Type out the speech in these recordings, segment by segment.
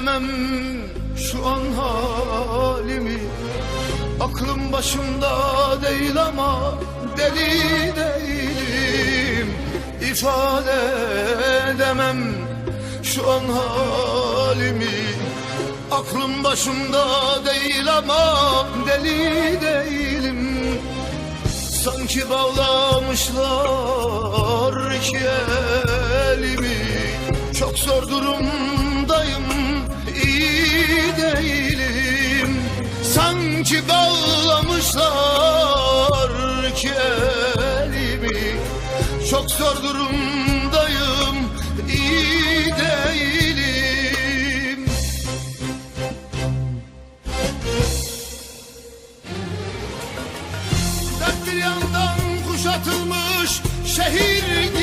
edemem şu an halimi. Aklım başımda değil ama deli değilim. İfade edemem şu an halimi. Aklım başımda değil ama deli değilim. Sanki bağlamışlar iki elimi. Çok zor durumdayım Sanki bağlamışlar elimi. Çok zor durumdayım iyi değilim. Dört bir yandan kuşatılmış şehir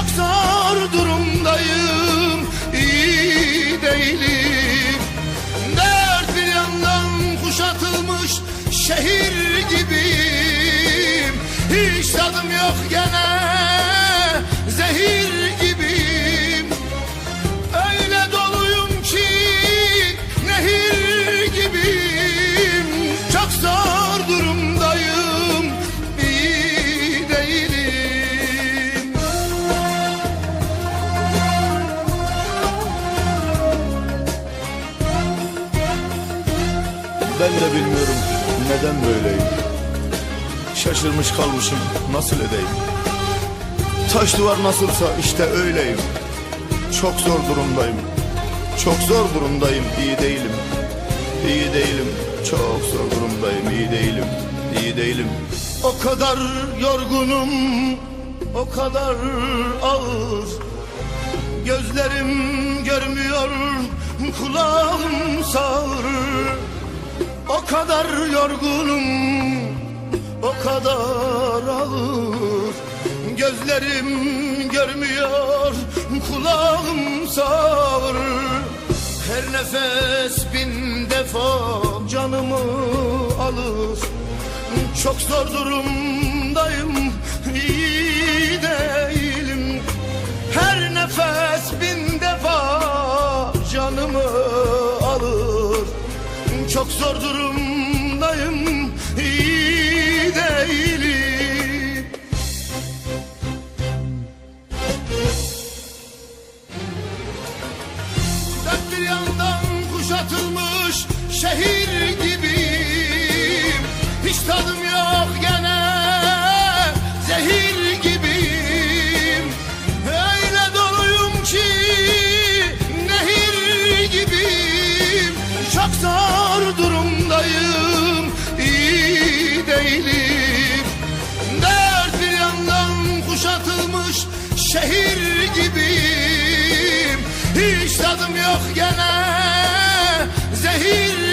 Çok zor durumdayım iyi değilim. Dört bir yandan kuşatılmış şehir gibiyim. Hiç tadım yok gene Ben de bilmiyorum neden böyleyim. Şaşırmış kalmışım nasıl edeyim. Taş duvar nasılsa işte öyleyim. Çok zor durumdayım. Çok zor durumdayım iyi değilim. İyi değilim. Çok zor durumdayım iyi değilim. İyi değilim. O kadar yorgunum, o kadar ağır Gözlerim görmüyor, kulağım sağır O kadar yorgunum, o kadar ağır. Gözlerim görmüyor, kulağım sağır. Her nefes bin defa canımı alır. Çok zor durumdayım Çok zor durumdayım iyi değilim. Dört bir yandan kuşatılmış şehir tadım yok gene zehir